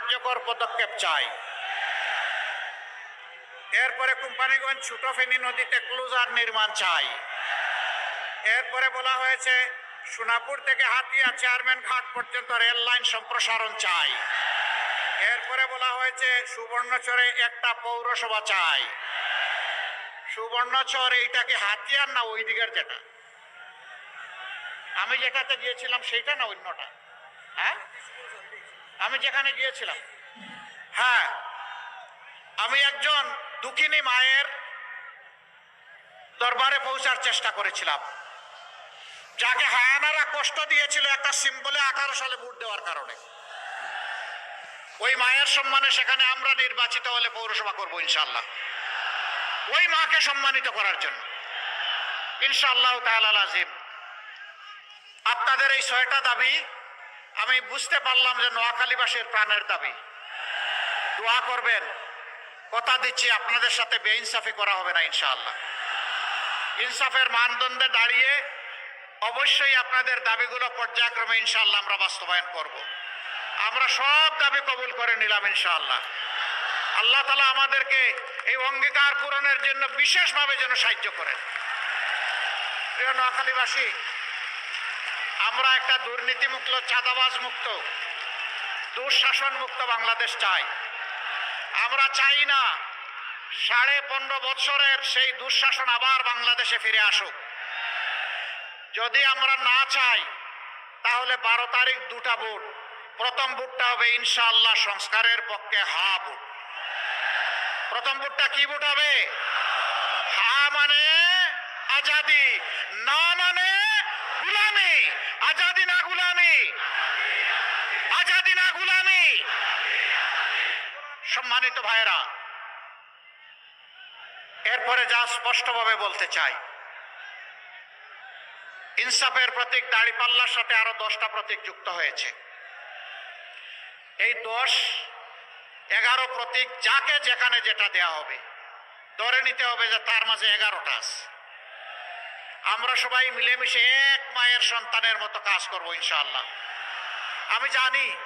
কার্যকর পদক্ষেপ চাই। এরপরে কোম্পানিগঞ্জ ছোট ফেনী নদীতে ক্লোজার নির্মাণ চাই। এরপরে বলা হয়েছে, সোনাপুর থেকে হাতিয়া চেয়ারম্যান ঘাট পর্যন্ত রেল লাইন সম্প্রসারণ চাই। এরপরে বলা হয়েছে, সুবর্ণচরে একটা পৌরসভা চাই। সুবর্ণচর এইটা কি হাতিয়ার না ওই দিকের যেটা? আমি যেটাতে গিয়েছিলাম সেইটা না অন্যটা? হ্যাঁ? আমি যেখানে গিয়েছিলাম। হ্যাঁ আমি একজন দুঃখিনী মায়ের দরবারে পৌঁছার চেষ্টা করেছিলাম। যাকে হায়ানারা কষ্ট দিয়েছিল একটা সিম্বলে আঠারো সালে ভোট দেওয়ার কারণে। ওই মায়ের সম্মানে সেখানে আমরা নির্বাচিত হলে পৌরসভা করব ইনশাল্লাহ ওই মাকে সম্মানিত করার জন্য। ইনশাআল্লাহ তাআলা আজিম, আপনাদের এই ছয়টা দাবি আমি বুঝতে পারলাম যে নোয়াখালীবাসীর প্রাণের দাবি। দোয়া করবেন। কথা দিচ্ছি, আপনাদের সাথে বেইনসাফি করা হবে না, ইনশাআল্লাহ। ইনসাফের মানদণ্ডে দাঁড়িয়ে অবশ্যই আপনাদের দাবিগুলো পর্যায়ক্রমে ইনশাআল্লাহ আমরা বাস্তবায়ন করব। আমরা সব দাবি কবুল করে নিলাম, ইনশাআল্লাহ। আল্লাহ তালা আমাদেরকে এই অঙ্গীকার পূরণের জন্য বিশেষভাবে যেন সাহায্য করেন। প্রিয় নোয়াখালীবাসী আমরা একটা দুর্নীতি মুক্ত চাঁদাবাজ মুক্ত দুঃশাসন মুক্ত বাংলাদেশ চাই। আমরা চাই না সাড়ে পনেরো বৎসরের সেই দুঃশাসন আবার বাংলাদেশে ফিরে আসুক। যদি আমরা না চাই, তাহলে বারো তারিখ দুটা ভোট। প্রথম ভোটটা হবে ইনশাআল্লাহ সংস্কারের পক্ষে হা ভোট। প্রথম ভোটটা কি ভোট হবে? হা মানে আজাদি, না মানে গুলামি, আজাদি না গুলামি। আজাদি না সম্মানিত ভাইরা এরপরে যা স্পষ্টভাবে বলতে চাই, ইনসাফের প্রতীক দাড়িপাল্লার সাথে আরও দশটা প্রতীক যুক্ত হয়েছে। এই দশ, এগারো প্রতীক যাকে যেখানে যেটা দেয়া হবে, ধরে নিতে হবে যে তার মাঝে এগারোটা আছে। আমরা সবাই মিলেমিশে এক মায়ের সন্তানের মতো কাজ করব, ইনশাআল্লাহ। আমি জানি,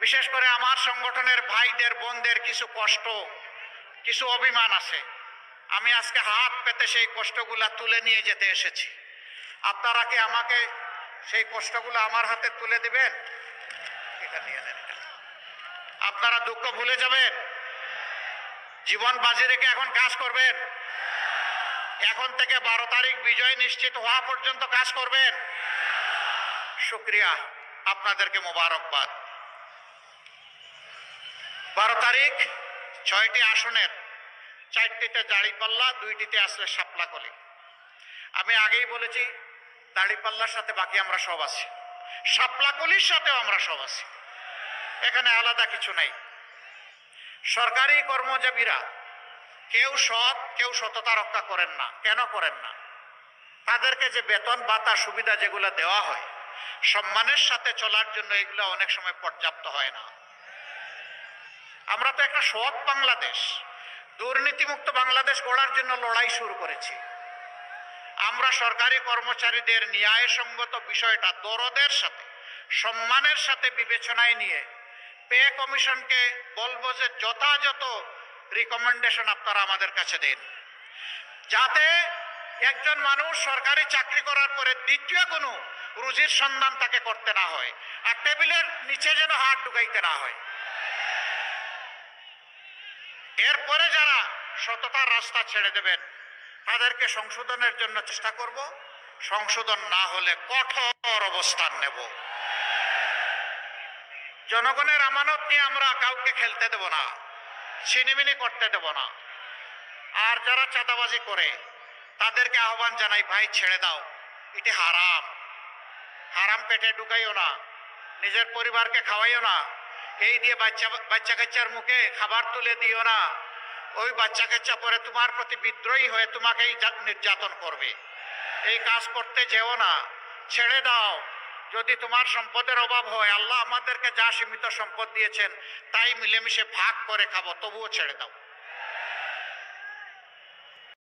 বিশেষ করে আমার সংগঠনের ভাইদের, বোনদের কিছু কষ্ট, কিছু অভিমান আছে। আমি আজকে হাত পেতে সেই কষ্টগুলা তুলে নিয়ে যেতে এসেছি। আপনারা কি আমাকে সেই কষ্টগুলো আমার হাতে তুলে দিবেন? এটা নিয়ে নেন। আপনারা দুঃখ ভুলে যাবেন। জীবন বাজি রেখে এখন কাজ করবেন। এখন থেকে বারো তারিখ বিজয় নিশ্চিত হওয়া পর্যন্ত কাজ করবেন। শুক্রিয়া আপনাদেরকে মোবারকবাদ। বারো তারিখ, ছয়টি আসনের, চারটিতে দাড়িপাল্লা, দুইটিতে আসলে শাপলাকলি। আমি আগেই বলেছি, দাড়িপাল্লার সাথে বাকি আমরা সব আছি। শাপলাকলির সাথেও আমরা সব আছি। এখানে আলাদা কিছু নাই। সরকারি কর্মজীবীরা কেউ সৎ, কেউ সততা রক্ষা করেন না। কেন করেন না? তাদেরকে যে বেতন ভাতা সুবিধা যেগুলো দেওয়া হয়, সম্মানের সাথে চলার জন্য এগুলো অনেক সময় পর্যাপ্ত হয় না। আমরা তো একটা সৎ বাংলাদেশ। দুর্নীতিমুক্ত বাংলাদেশ গড়ার জন্য লড়াই শুরু করেছি। আমরা সরকারি কর্মচারীদের ন্যায়সঙ্গত বিষয়টা দরদের সাথে, সম্মানের সাথে বিবেচনায় নিয়ে, পে কমিশনকে বলব যে যথাযথ রিকমেন্ডেশন আপনারা আমাদের কাছে দিন। যাতে একজন মানুষ সরকারি চাকরি করার পরে দ্বিতীয় কোনো রুজির সন্ধান তাকে করতে না হয় আর টেবিলের নিচে যেন হাত ঢুকাইতে না হয়। এরপরে যারা সততার রাস্তা ছেড়ে দেবেন, তাদেরকে সংশোধনের জন্য চেষ্টা করব। সংশোধন না হলে কঠোর অবস্থান নেব। জনগণের আমানত নিয়ে আমরা কাউকে খেলতে দেব না। ছিনিমিনি করতে দেব না। আর যারা চাঁদাবাজি করে, তাদেরকে আহ্বান জানাই, ভাই, ছেড়ে দাও। এটি হারাম। হারাম পেটে ঢুকাইও না। নিজের পরিবারকে খাওয়াইও না। এই দিয়ে বাচ্চা বাচ্চা কাচ্চার মুখে খাবার তুলে দিও না। ওই বাচ্চা কাচ্চা পরে তোমার প্রতি বিদ্রোহী হয়ে তোমাকেই নির্যাতন করবে। এই কাজ করতে যেও না। ছেড়ে দাও। যদি তোমার সম্পদের অভাব হয়, আল্লাহ আমাদেরকে যা সীমিত সম্পদ দিয়েছেন, তাই মিলেমিশে ভাগ করে খাব, তবুও ছেড়ে দাও।